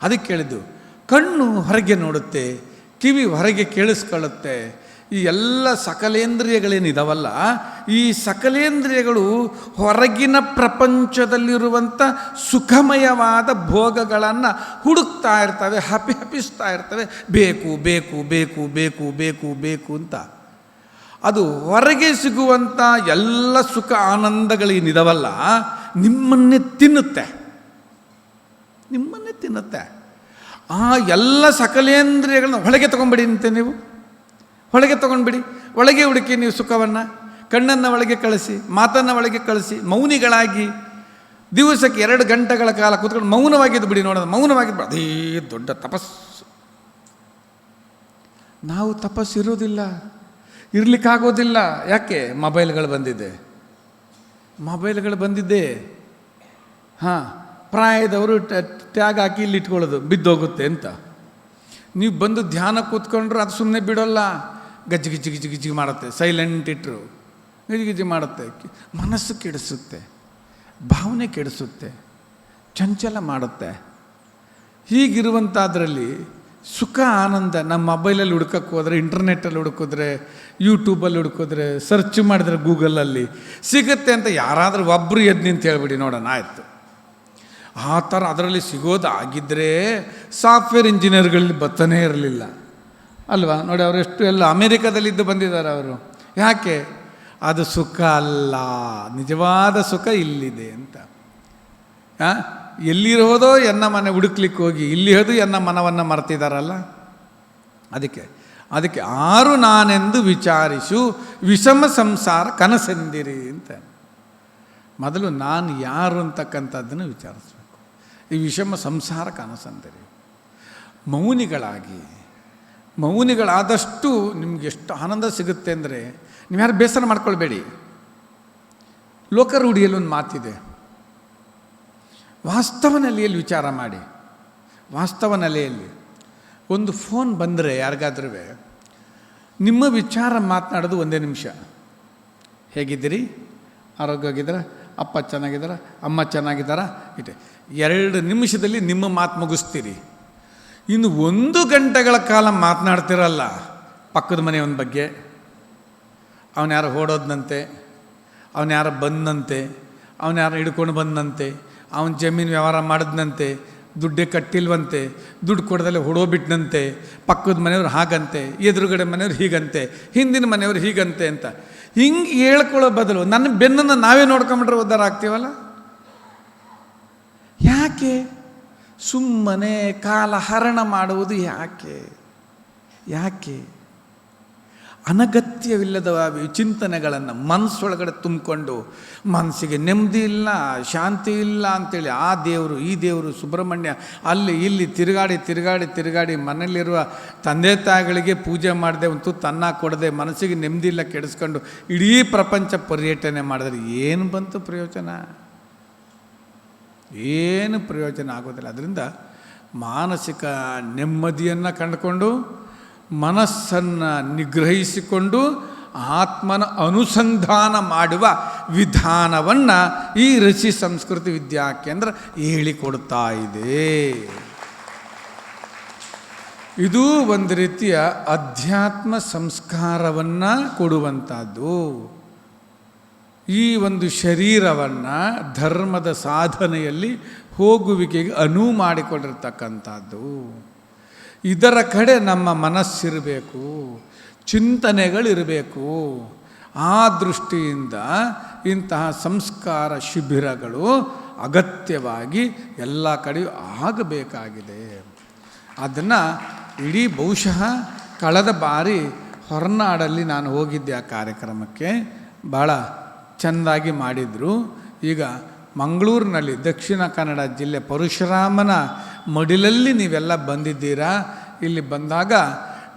ಅದಕ್ಕೆ ಕೇಳಿದ್ದು ಕಣ್ಣು ಹೊರಗೆ ನೋಡುತ್ತೆ, ಕಿವಿ ಹೊರಗೆ ಕೇಳಿಸ್ಕೊಳ್ಳುತ್ತೆ ಈ ಎಲ್ಲ ಸಕಲೇಂದ್ರಿಯಗಳೇನಿದಾವಲ್ಲ, ಈ ಸಕಲೇಂದ್ರಿಯಗಳು ಹೊರಗಿನ ಪ್ರಪಂಚದಲ್ಲಿರುವಂಥ ಸುಖಮಯವಾದ ಭೋಗಗಳನ್ನು ಹುಡುಕ್ತಾ ಇರ್ತವೆ, ಹಪಿ ಹಪಿಸ್ತಾ ಇರ್ತವೆ. ಬೇಕು ಬೇಕು ಬೇಕು ಬೇಕು ಬೇಕು ಬೇಕು ಅಂತ. ಅದು ಹೊರಗೆ ಸಿಗುವಂಥ ಎಲ್ಲ ಸುಖ ಆನಂದಗಳೇನಿದಾವಲ್ಲ, ನಿಮ್ಮನ್ನೇ ತಿನ್ನುತ್ತೆ. ನಿಮ್ಮನ್ನೇ ತಿನ್ನುತ್ತೆ. ಆ ಎಲ್ಲ ಸಕಲೇಂದ್ರಿಯಗಳನ್ನ ಒಳಗೆ ತೊಗೊಂಬಿಡಿ ಅಂತೆ ನೀವು. ಒಳಗೆ ತೊಗೊಂಡ್ಬಿಡಿ. ಒಳಗೆ ಹುಡುಕಿ ನೀವು ಸುಖವನ್ನು. ಕಣ್ಣನ್ನು ಒಳಗೆ ಕಳಿಸಿ, ಮಾತನ್ನು ಒಳಗೆ ಕಳಿಸಿ, ಮೌನಿಗಳಾಗಿ ದಿವಸಕ್ಕೆ ಎರಡು ಗಂಟೆಗಳ ಕಾಲ ಕೂತ್ಕೊಂಡು ಮೌನವಾಗಿದ್ದು ಬಿಡಿ ನೋಡೋದು. ಮೌನವಾಗಿದ್ದು ಅದೇ ದೊಡ್ಡ ತಪಸ್ಸು. ನಾವು ತಪಸ್ಸು ಇರೋದಿಲ್ಲ ಇರಲಿಕ್ಕಾಗೋದಿಲ್ಲ. ಯಾಕೆ? ಮೊಬೈಲ್ಗಳು ಬಂದಿದೆ. ಮೊಬೈಲ್ಗಳು ಬಂದಿದ್ದೆ. ಹಾಂ, ಪ್ರಾಯದವರು ಟ್ಯಾಗ್ ಹಾಕಿ ಇಲ್ಲಿ ಇಟ್ಕೊಳ್ಳೋದು. ಬಿದ್ದೋಗುತ್ತೆ ಅಂತ. ನೀವು ಬಂದು ಧ್ಯಾನ ಕೂತ್ಕೊಂಡ್ರೆ ಅದು ಸುಮ್ಮನೆ ಬಿಡೋಲ್ಲ. ಗಜ್ಜಿ ಗಿಜ್ಜಿ ಗಿಜ್ಜಿ ಗಿಜ್ಜಿ ಮಾಡುತ್ತೆ. ಸೈಲೆಂಟ್ ಇಟ್ರು. ಗಿಜಿ ಗಿಜ್ಜಿ ಮಾಡುತ್ತೆ. ಮನಸ್ಸು ಕೆಡಿಸುತ್ತೆ. ಭಾವನೆ ಕೆಡಿಸುತ್ತೆ. ಚಂಚಲ ಮಾಡುತ್ತೆ. ಹೀಗಿರುವಂಥದ್ರಲ್ಲಿ ಸುಖ, ಆನಂದ ನಮ್ಮ ಮೊಬೈಲಲ್ಲಿ ಹುಡ್ಕಕ್ಕೆ ಹೋದರೆ ಇಂಟರ್ನೆಟ್ಟಲ್ಲಿ ಹುಡುಕಿದ್ರೆ ಯೂಟ್ಯೂಬಲ್ಲಿ ಹುಡುಕಿದ್ರೆ ಸರ್ಚ್ ಮಾಡಿದ್ರೆ ಗೂಗಲಲ್ಲಿ ಸಿಗುತ್ತೆ ಅಂತ ಯಾರಾದರೂ ಒಬ್ಬರು ಎದ್ದು ನಿಂತು ಹೇಳ್ಬಿಡಿ ನೋಡೋಣ, ಆಯಿತು. ಆ ಥರ ಅದರಲ್ಲಿ ಸಿಗೋದಾಗಿದ್ದರೆ ಸಾಫ್ಟ್ವೇರ್ ಇಂಜಿನಿಯರ್ಗಳಲ್ಲಿ ಬತ್ತನೇ ಇರಲಿಲ್ಲ. ಅಲ್ವಾ? ನೋಡಿ, ಅವರು ಎಷ್ಟು ಎಲ್ಲ ಅಮೇರಿಕಾದಲ್ಲಿದ್ದು ಬಂದಿದ್ದಾರೆ ಅವರು. ಯಾಕೆ? ಅದು ಸುಖ ಅಲ್ಲ. ನಿಜವಾದ ಸುಖ ಇಲ್ಲಿದೆ ಅಂತ? ಎಲ್ಲಿರೋದೋ ಎನ್ನ ಮನೆ ಹುಡುಕ್ಲಿಕ್ಕೆ ಹೋಗಿ ಇಲ್ಲಿ ಹೋದು ಎನ್ನ ಮನವನ್ನು ಮರ್ತಿದಾರಲ್ಲ? ಅದಕ್ಕೆ ಅದಕ್ಕೆ ಆರು ನಾನೆಂದು ವಿಚಾರಿಸು, ವಿಷಮ ಸಂಸಾರ ಕನಸೆಂದಿರಿ ಅಂತ. ಮೊದಲು ನಾನು ಯಾರು ಅಂತಕ್ಕಂಥದ್ದನ್ನು ವಿಚಾರಿಸ್ಬೇಕು. ಈ ವಿಷಮ ಸಂಸಾರ ಕನಸಂದಿರಿ. ಮೌನಿಗಳಾಗಿ ಮೌನಿಗಳಾದಷ್ಟು ನಿಮ್ಗೆ ಎಷ್ಟು ಆನಂದ ಸಿಗುತ್ತೆ ಅಂದರೆ ನೀವು ಯಾರು ಬೇಸರ ಮಾಡ್ಕೊಳ್ಬೇಡಿ. ಲೋಕರೂಢಿಯಲ್ಲಿ ಒಂದು ಮಾತಿದೆ. ವಾಸ್ತವ ನೆಲೆಯಲ್ಲಿ ವಿಚಾರ ಮಾಡಿ. ವಾಸ್ತವ ನೆಲೆಯಲ್ಲಿ ಒಂದು ಫೋನ್ ಬಂದರೆ ಯಾರಿಗಾದ್ರೂ ನಿಮ್ಮ ವಿಚಾರ ಮಾತನಾಡೋದು ಒಂದೇ ನಿಮಿಷ. ಹೇಗಿದ್ದೀರಿ? ಆರೋಗ್ಯವಾಗಿದ್ದೀರಾ? ಅಪ್ಪ ಚೆನ್ನಾಗಿದ್ದಾರ? ಅಮ್ಮ ಚೆನ್ನಾಗಿದ್ದಾರಾ? ಇಟ್ಟೆ. ಎರಡು ನಿಮಿಷದಲ್ಲಿ ನಿಮ್ಮ ಮಾತು ಮುಗಿಸ್ತೀರಿ. ಇನ್ನು ಒಂದು ಗಂಟೆಗಳ ಕಾಲ ಮಾತನಾಡ್ತಿರಲ್ಲ ಪಕ್ಕದ ಮನೆಯವನ ಬಗ್ಗೆ. ಅವನ್ಯಾರು ಓಡೋದ್ನಂತೆ, ಅವನು ಯಾರು ಬಂದಂತೆ ಅವನ್ಯಾರು ಹಿಡ್ಕೊಂಡು ಬಂದಂತೆ ಅವನ ಜಮೀನು ವ್ಯವಹಾರ ಮಾಡಿದ್ನಂತೆ, ದುಡ್ಡೇ ಕಟ್ಟಿಲ್ವಂತೆ, ದುಡ್ಡು ಕೊಡದಲ್ಲೇ ಹೊಡೋಬಿಟ್ನಂತೆ, ಪಕ್ಕದ ಮನೆಯವ್ರು ಹಾಗಂತೆ, ಎದುರುಗಡೆ ಮನೆಯವ್ರು ಹೀಗಂತೆ, ಹಿಂದಿನ ಮನೆಯವ್ರು ಹೀಗಂತೆ ಅಂತ. ಹಿಂಗೆ ಹೇಳ್ಕೊಳ್ಳೋ ಬದಲು ನನ್ನ ಬೆನ್ನನ್ನು ನಾವೇ ನೋಡ್ಕೊಂಬಿಟ್ರೆ ಉದ್ಧಾರ ಆಗ್ತೀವಲ್ಲ? ಯಾಕೆ? ಸುಮ್ಮನೆ ಕಾಲಹರಣ ಮಾಡುವುದು ಯಾಕೆ? ಯಾಕೆ? ಅನಗತ್ಯವಿಲ್ಲದ ಚಿಂತನೆಗಳನ್ನು ಮನಸ್ಸೊಳಗಡೆ ತುಂಬಿಕೊಂಡು ಮನಸ್ಸಿಗೆ ನೆಮ್ಮದಿ ಇಲ್ಲ, ಶಾಂತಿ ಇಲ್ಲ ಅಂತೇಳಿ ಆ ದೇವರು, ಈ ದೇವರು ಸುಬ್ರಹ್ಮಣ್ಯ ಅಲ್ಲಿ ಇಲ್ಲಿ ತಿರುಗಾಡಿ ತಿರುಗಾಡಿ ತಿರುಗಾಡಿ ಮನೆಯಲ್ಲಿರುವ ತಂದೆ ತಾಯಿಗಳಿಗೆ ಪೂಜೆ ಮಾಡದೆ ಅಂತೂ ತನ್ನ ಕೊಡದೆ ಮನಸ್ಸಿಗೆ ನೆಮ್ಮದಿ ಇಲ್ಲ ಕೆಡಿಸ್ಕೊಂಡು ಇಡೀ ಪ್ರಪಂಚ ಪರ್ಯಟನೆ ಮಾಡಿದ್ರೆ ಏನು ಬಂತು ಪ್ರಯೋಜನ? ಏನು ಪ್ರಯೋಜನ ಆಗೋದಿಲ್ಲ. ಅದರಿಂದ ಮಾನಸಿಕ ನೆಮ್ಮದಿಯನ್ನು ಕಂಡುಕೊಂಡು, ಮನಸ್ಸನ್ನು ನಿಗ್ರಹಿಸಿಕೊಂಡು, ಆತ್ಮನ ಅನುಸಂಧಾನ ಮಾಡುವ ವಿಧಾನವನ್ನು ಈ ಋಷಿ ಸಂಸ್ಕೃತಿ ವಿದ್ಯಾ ಕೇಂದ್ರ ಹೇಳಿಕೊಡ್ತಾ ಇದೆ. ಇದು ಒಂದು ರೀತಿಯ ಅಧ್ಯಾತ್ಮ ಸಂಸ್ಕಾರವನ್ನು ಕೊಡುವಂಥದ್ದು ಈ ಒಂದು ಶರೀರವನ್ನು ಧರ್ಮದ ಸಾಧನೆಯಲ್ಲಿ ಹೋಗುವಿಕೆಗೆ ಅನುವು ಮಾಡಿಕೊಂಡಿರ್ತಕ್ಕಂಥದ್ದು. ಇದರ ಕಡೆ ನಮ್ಮ ಮನಸ್ಸಿರಬೇಕು, ಚಿಂತನೆಗಳಿರಬೇಕು. ಆ ದೃಷ್ಟಿಯಿಂದ ಇಂತಹ ಸಂಸ್ಕಾರ ಶಿಬಿರಗಳು ಅಗತ್ಯವಾಗಿ ಎಲ್ಲ ಕಡೆಯೂ ಆಗಬೇಕಾಗಿದೆ. ಅದನ್ನು ಇಡೀ ಬಹುಶಃ ಕಳೆದ ಬಾರಿ ಹೊರನಾಡಲ್ಲಿ ನಾನು ಹೋಗಿದ್ದೆ ಆ ಕಾರ್ಯಕ್ರಮಕ್ಕೆ. ಭಾಳ ಚೆಂದಾಗಿ ಮಾಡಿದರು. ಈಗ ಮಂಗಳೂರಿನಲ್ಲಿ ದಕ್ಷಿಣ ಕನ್ನಡ ಜಿಲ್ಲೆ ಪರಶುರಾಮನ ಮಡಿಲಲ್ಲಿ ನೀವೆಲ್ಲ ಬಂದಿದ್ದೀರಾ? ಇಲ್ಲಿ ಬಂದಾಗ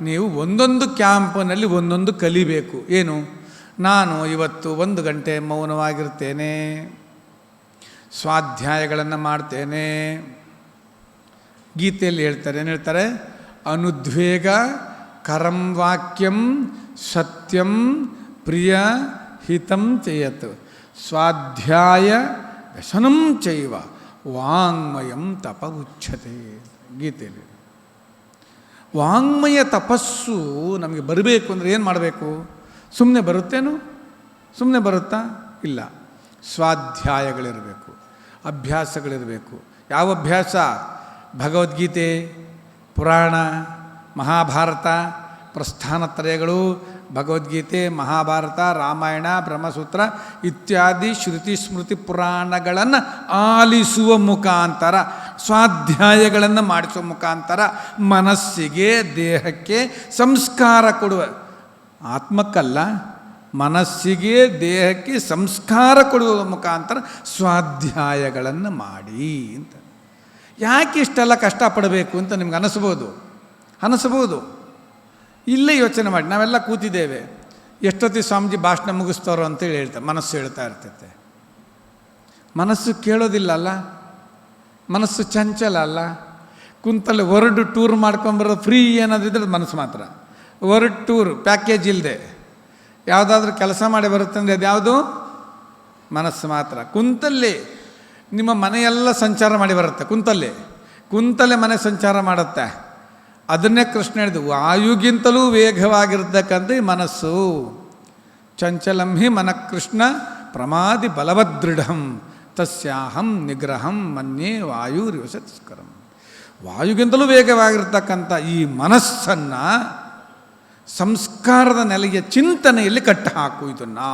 ನೀವು ಒಂದೊಂದು ಕ್ಯಾಂಪ್ನಲ್ಲಿ ಒಂದೊಂದು ಕಲಿಬೇಕು. ಏನು? ನಾನು ಇವತ್ತು ಒಂದು ಗಂಟೆ ಮೌನವಾಗಿರ್ತೇನೆ. ಸ್ವಾಧ್ಯಾಯಗಳನ್ನು ಮಾಡ್ತೇನೆ. ಗೀತೆಯಲ್ಲಿ ಹೇಳ್ತಾರೆ, ಏನು ಹೇಳ್ತಾರೆ? ಅನುದ್ವೇಗ, ಕರಂ ವಾಕ್ಯಂ, ಸತ್ಯಂ, ಪ್ರಿಯ ಹಿತಂ ಚಯತ್ ಸ್ವಾಧ್ಯಾಯ ವ್ಯಸನಂ ಚೈವ ವಾಂಗ್ಮಯಂ ತಪ ಉಚ್ಛತೆ ಗೀತೆಯಲ್ಲಿ. ವಾಂಗ್ಮಯ ತಪಸ್ಸು ನಮಗೆ ಬರಬೇಕು ಅಂದರೆ ಏನು ಮಾಡಬೇಕು? ಸುಮ್ಮನೆ ಬರುತ್ತೇನು? ಸುಮ್ಮನೆ ಬರುತ್ತಾ? ಇಲ್ಲ. ಸ್ವಾಧ್ಯಾಯಗಳಿರಬೇಕು. ಅಭ್ಯಾಸಗಳಿರಬೇಕು. ಯಾವ ಅಭ್ಯಾಸ? ಭಗವದ್ಗೀತೆ, ಪುರಾಣ, ಮಹಾಭಾರತ ಪ್ರಸ್ಥಾನತ್ರಯಗಳು ಭಗವದ್ಗೀತೆ, ಮಹಾಭಾರತ, ರಾಮಾಯಣ, ಬ್ರಹ್ಮಸೂತ್ರ ಇತ್ಯಾದಿ ಶ್ರುತಿ ಸ್ಮೃತಿ ಪುರಾಣಗಳನ್ನು ಆಲಿಸುವ ಮುಖಾಂತರ, ಸ್ವಾಧ್ಯಾಯಗಳನ್ನು ಮಾಡಿಸುವ ಮುಖಾಂತರ ಮನಸ್ಸಿಗೆ, ದೇಹಕ್ಕೆ ಸಂಸ್ಕಾರ ಕೊಡುವ. ಆತ್ಮಕ್ಕಲ್ಲ, ಮನಸ್ಸಿಗೆ, ದೇಹಕ್ಕೆ ಸಂಸ್ಕಾರ ಕೊಡುವ ಮುಖಾಂತರ ಸ್ವಾಧ್ಯಾಯಗಳನ್ನು ಮಾಡಿ ಅಂತ. ಯಾಕೆ ಇಷ್ಟೆಲ್ಲ ಕಷ್ಟಪಡಬೇಕು ಅಂತ ನಿಮ್ಗೆ ಅನಿಸ್ಬೋದು? ಅನಿಸ್ಬೋದು. ಇಲ್ಲೇ ಯೋಚನೆ ಮಾಡಿ, ನಾವೆಲ್ಲ ಕೂತಿದ್ದೇವೆ. ಎಷ್ಟೊತ್ತಿಗೆ ಸ್ವಾಮೀಜಿ ಭಾಷಣ ಮುಗಿಸ್ತಾರೋ ಅಂತೇಳಿ ಹೇಳ್ತಾರೆ ಮನಸ್ಸು ಹೇಳ್ತಾ ಇರ್ತೈತೆ. ಮನಸ್ಸು ಕೇಳೋದಿಲ್ಲ ಅಲ್ಲ? ಮನಸ್ಸು ಚಂಚಲ ಅಲ್ಲ? ಕುಂತಲ್ಲಿ ಹೊರಡು ಟೂರ್ ಮಾಡ್ಕೊಂಬರೋದು ಫ್ರೀ ಏನಾದ್ರು ಇದ್ರೆ ಮನಸ್ಸು ಮಾತ್ರ. ಹೊರಡು ಟೂರ್ ಪ್ಯಾಕೇಜ್ ಇಲ್ಲದೆ ಯಾವುದಾದ್ರೂ ಕೆಲಸ ಮಾಡಿ ಬರುತ್ತೆ ಅಂದರೆ ಅದ್ಯಾವುದು ಮನಸ್ಸು ಮಾತ್ರ. ಕುಂತಲ್ಲಿ ನಿಮ್ಮ ಮನೆಯೆಲ್ಲ ಸಂಚಾರ ಮಾಡಿ ಬರುತ್ತೆ, ಕುಂತಲ್ಲಿ. ಕುಂತಲ್ಲೇ ಮನೆ ಸಂಚಾರ ಮಾಡುತ್ತೆ. ಅದನ್ನೇ ಕೃಷ್ಣ ಹೇಳಿದ ವಾಯುಗಿಂತಲೂ ವೇಗವಾಗಿರ್ತಕ್ಕಂಥ ಈ ಮನಸ್ಸು. ಚಂಚಲಂ ಹಿ ಮನಃಕೃಷ್ಣ ಪ್ರಮಾದಿ ಬಲವದೃಢಂ ತಸ್ಯಾಹಂ ನಿಗ್ರಹಂ ಮನ್ಯೇ ವಾಯುರಿವಸತ್ಸ್ಕರಂ ವಾಯುಗಿಂತಲೂ ವೇಗವಾಗಿರ್ತಕ್ಕಂಥ ಈ ಮನಸ್ಸನ್ನು ಸಂಸ್ಕಾರದ ನೆಲೆಯ ಚಿಂತನೆಯಲ್ಲಿ ಕಟ್ಟ ಹಾಕು ಇದನ್ನು.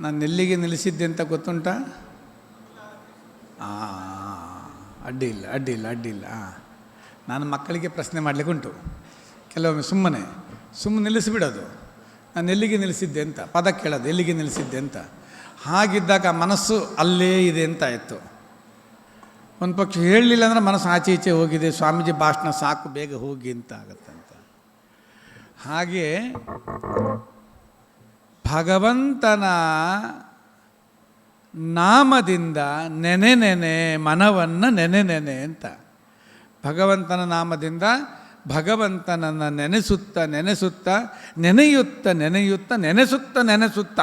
ನಾನು ಎಲ್ಲಿಗೆ ನಿಲ್ಲಿಸಿದ್ದೆ ಅಂತ ಗೊತ್ತುಂಟಾ? ಅಡ್ಡಿ ಇಲ್ಲ ಅಡ್ಡಿ ಇಲ್ಲ ಅಡ್ಡಿ ಇಲ್ಲ. ಆ. ನಾನು ಮಕ್ಕಳಿಗೆ ಪ್ರಶ್ನೆ ಮಾಡಲಿಕ್ಕೆ ಉಂಟು. ಕೆಲವೊಮ್ಮೆ ಸುಮ್ಮನೆ ಸುಮ್ಮನೆ ನಿಲ್ಲಿಸಿಬಿಡೋದು ನಾನು ಎಲ್ಲಿಗೆ ನಿಲ್ಲಿಸಿದ್ದೆ ಅಂತ, ಪದ ಕೇಳೋದು, ಎಲ್ಲಿಗೆ ನಿಲ್ಲಿಸಿದ್ದೆ ಅಂತ. ಹಾಗಿದ್ದಾಗ ಮನಸ್ಸು ಅಲ್ಲೇ ಇದೆ ಅಂತ ಆಯಿತು. ಒಂದು ಪಕ್ಷ ಹೇಳಲಿಲ್ಲ ಅಂದರೆ ಮನಸ್ಸು ಆಚೆ ಈಚೆ ಹೋಗಿದೆ, ಸ್ವಾಮೀಜಿ ಭಾಷಣ ಸಾಕು, ಬೇಗ ಹೋಗಿ ಅಂತ ಆಗುತ್ತಂತ. ಹಾಗೆ ಭಗವಂತನ ನಾಮದಿಂದ ನೆನೆ ನೆನೆ ಮನವನ್ನು ನೆನೆ ನೆನೆ ಅಂತ. ಭಗವಂತನ ನಾಮದಿಂದ ಭಗವಂತನನ್ನು ನೆನೆಸುತ್ತ ನೆನೆಸುತ್ತ ನೆನೆಯುತ್ತ ನೆನೆಯುತ್ತ ನೆನೆಸುತ್ತ ನೆನೆಸುತ್ತ.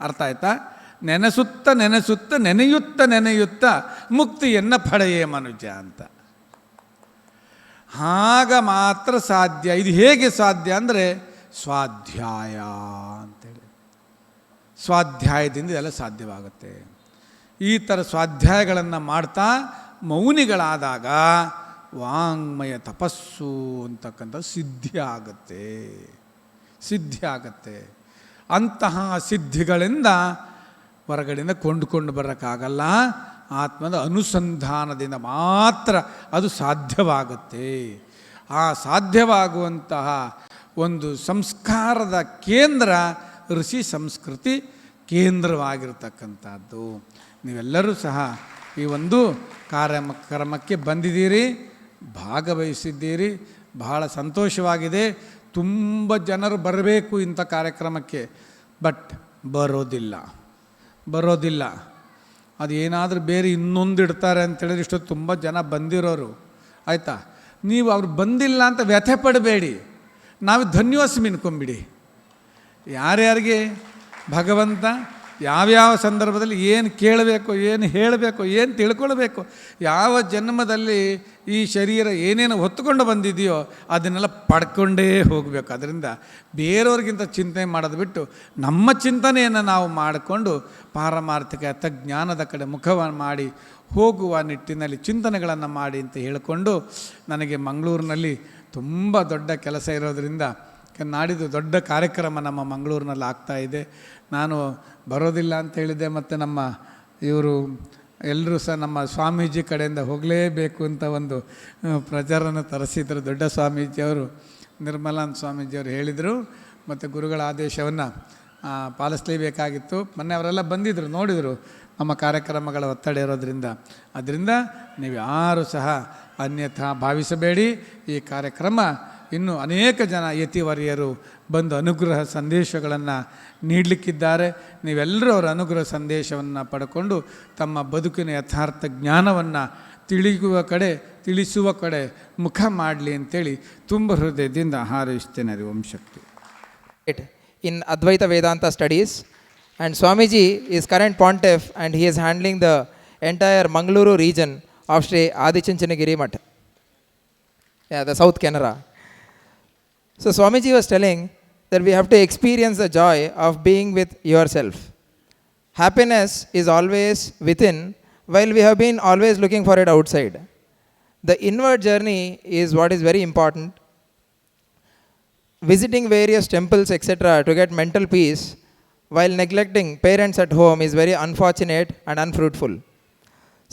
ಅರ್ಥ ಆಯ್ತಾ? ನೆನೆಸುತ್ತ ನೆನೆಸುತ್ತ ನೆನೆಯುತ್ತ ನೆನೆಯುತ್ತ ಮುಕ್ತಿಯನ್ನು ಪಡೆಯೇ ಮನುಜ ಅಂತ. ಆಗ ಮಾತ್ರ ಸಾಧ್ಯ. ಇದು ಹೇಗೆ ಸಾಧ್ಯ ಅಂದರೆ ಸ್ವಾಧ್ಯಾಯ ಸ್ವಾಧ್ಯಾಯದಿಂದ ಇದೆಲ್ಲ ಸಾಧ್ಯವಾಗುತ್ತೆ. ಈ ಥರ ಸ್ವಾಧ್ಯಾಯಗಳನ್ನು ಮಾಡ್ತಾ ಮೌನಿಗಳಾದಾಗ ವಾಂಗ್ಮಯ ತಪಸ್ಸು ಅಂತಕ್ಕಂಥ ಸಿದ್ಧಿ ಆಗುತ್ತೆ. ಸಿದ್ಧಿ ಆಗತ್ತೆ. ಅಂತಹ ಸಿದ್ಧಿಗಳಿಂದ ಹೊರಗಡೆಯಿಂದ ಕೊಂಡುಕೊಂಡು ಬರೋಕ್ಕಾಗಲ್ಲ. ಆತ್ಮದ ಅನುಸಂಧಾನದಿಂದ ಮಾತ್ರ ಅದು ಸಾಧ್ಯವಾಗುತ್ತೆ. ಆ ಸಾಧ್ಯವಾಗುವಂತಹ ಒಂದು ಸಂಸ್ಕಾರದ ಕೇಂದ್ರ ಋಷಿ ಸಂಸ್ಕೃತಿ ಕೇಂದ್ರವಾಗಿರ್ತಕ್ಕಂಥದ್ದು. ನೀವೆಲ್ಲರೂ ಸಹ ಈ ಒಂದು ಕಾರ್ಯಕ್ರಮಕ್ಕೆ ಕ್ರಮಕ್ಕೆ ಬಂದಿದ್ದೀರಿ, ಭಾಗವಹಿಸಿದ್ದೀರಿ, ಬಹಳ ಸಂತೋಷವಾಗಿದೆ. ತುಂಬ ಜನರು ಬರಬೇಕು ಇಂಥ ಕಾರ್ಯಕ್ರಮಕ್ಕೆ, ಬಟ್ ಬರೋದಿಲ್ಲ. ಬರೋದಿಲ್ಲ. ಅದು ಏನಾದರೂ ಬೇರೆ ಇನ್ನೊಂದು ಇಡ್ತಾರೆ ಅಂತೇಳಿದ್ರೆ ಇಷ್ಟು ತುಂಬ ಜನ ಬಂದಿರೋರು. ಆಯಿತಾ? ನೀವು ಅವ್ರು ಬಂದಿಲ್ಲ ಅಂತ ವ್ಯಥೆ ಪಡಬೇಡಿ. ನಾವು ಧನ್ಯವಾಸ ಮಿನ್ಕೊಂಬಿಡಿ. ಯಾರ್ಯಾರಿಗೆ? ಭಗವಂತ ಯಾವ್ಯಾವ ಸಂದರ್ಭದಲ್ಲಿ ಏನು ಕೇಳಬೇಕು, ಏನು ಹೇಳಬೇಕು, ಏನು ತಿಳ್ಕೊಳ್ಬೇಕು, ಯಾವ ಜನ್ಮದಲ್ಲಿ ಈ ಶರೀರ ಏನೇನು ಹೊತ್ತುಕೊಂಡು ಬಂದಿದೆಯೋ ಅದನ್ನೆಲ್ಲ ಪಡ್ಕೊಂಡೇ ಹೋಗಬೇಕು. ಅದರಿಂದ ಬೇರೆಯವ್ರಿಗಿಂತ ಚಿಂತನೆ ಮಾಡೋದು ಬಿಟ್ಟು ನಮ್ಮ ಚಿಂತನೆಯನ್ನು ನಾವು ಮಾಡಿಕೊಂಡು ಪಾರಮಾರ್ಥಿಕ ತಜ್ಞಾನದ ಕಡೆ ಮುಖವನ್ನು ಮಾಡಿ ಹೋಗುವ ನಿಟ್ಟಿನಲ್ಲಿ ಚಿಂತನೆಗಳನ್ನು ಮಾಡಿ ಅಂತ ಹೇಳಿಕೊಂಡು ನನಗೆ ಮಂಗಳೂರಿನಲ್ಲಿ ತುಂಬ ದೊಡ್ಡ ಕೆಲಸ ಇರೋದರಿಂದ ನಾಡಿದ್ದು ದೊಡ್ಡ ಕಾರ್ಯಕ್ರಮ ನಮ್ಮ ಮಂಗಳೂರಿನಲ್ಲಿ ಆಗ್ತಾ ಇದೆ. ನಾನು ಬರೋದಿಲ್ಲ ಅಂತ ಹೇಳಿದೆ ಮತ್ತು ನಮ್ಮ ಇವರು ಎಲ್ಲರೂ ಸಹ ನಮ್ಮ ಸ್ವಾಮೀಜಿ ಕಡೆಯಿಂದ ಹೋಗಲೇಬೇಕು ಅಂತ ಒಂದು ಪ್ರಚಾರನ ತರಿಸಿದ್ರು. ದೊಡ್ಡ ಸ್ವಾಮೀಜಿಯವರು, ನಿರ್ಮಲಾನಂದ ಸ್ವಾಮೀಜಿಯವರು ಹೇಳಿದರು. ಮತ್ತು ಗುರುಗಳ ಆದೇಶವನ್ನು ಪಾಲಿಸಲೇಬೇಕಾಗಿತ್ತು. ಮೊನ್ನೆ ಅವರೆಲ್ಲ ಬಂದಿದ್ದರು ನೋಡಿದರು ನಮ್ಮ ಕಾರ್ಯಕ್ರಮಗಳ ಒತ್ತಡ ಇರೋದರಿಂದ. ಅದರಿಂದ ನೀವು ಯಾರು ಸಹ ಅನ್ಯಥಾ ಭಾವಿಸಬೇಡಿ. ಈ ಕಾರ್ಯಕ್ರಮ ಇನ್ನು ಅನೇಕ ಜನ ಯತಿವರಿಯರು ಬಂದು ಅನುಗ್ರಹ ಸಂದೇಶಗಳನ್ನು ನೀಡಲಿಕ್ಕಿದ್ದಾರೆ. ನೀವೆಲ್ಲರೂ ಅವರ ಅನುಗ್ರಹ ಸಂದೇಶವನ್ನು ಪಡ್ಕೊಂಡು ತಮ್ಮ ಬದುಕಿನ ಯಥಾರ್ಥ ಜ್ಞಾನವನ್ನು ತಿಳಿಯುವ ಕಡೆ, ತಿಳಿಸುವ ಕಡೆ ಮುಖ ಮಾಡಲಿ ಅಂತೇಳಿ ತುಂಬ ಹೃದಯದಿಂದ ಹಾರೈಸ್ತೇನೆ ರೀ ವಂಶಕ್ತಿ it in Advaita Vedanta studies and Swamiji is current pontiff and he is handling the entire Mangaluru region of Shri Adichunchanagiri Math the south Canara So Swamiji was telling that we have to experience the joy of being with yourself. Happiness is always within, while we have been always looking for it outside. The inward journey is what is very important visiting various temples etc to get mental peace while neglecting parents at home is very unfortunate and unfruitful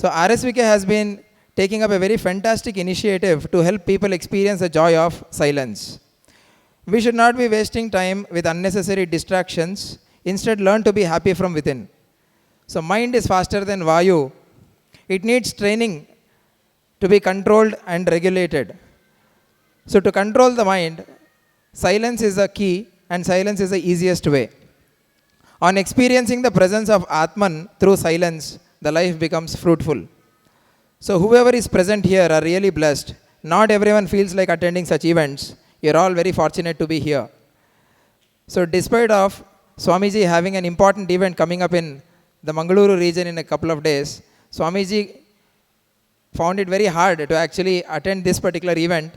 so rsvk has been taking up a very fantastic initiative to help people experience the joy of silence we should not be wasting time with unnecessary distractions instead learn to be happy from within so mind is faster than vayu it needs training to be controlled and regulated so to control the mind Silence is the key, and silence is the easiest way. On experiencing the presence of Atman through silence, the life becomes fruitful. So, whoever is present here are really blessed. Not everyone feels like attending such events. You're all very fortunate to be here. So, despite of Swamiji having an important event coming up in the Mangaluru region in a couple of days, Swamiji found it very hard to actually attend this particular event.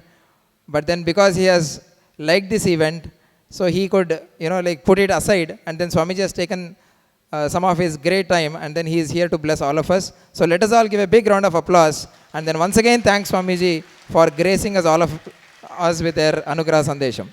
But then, because he has liked this event, so he could, you know, like put it aside. And then Swamiji has taken uh, some of his great time, and then he is here to bless all of us. So let us all give a big round of applause. And then once again, thanks Swamiji for gracing us all of us with their Anugrah Sandesham.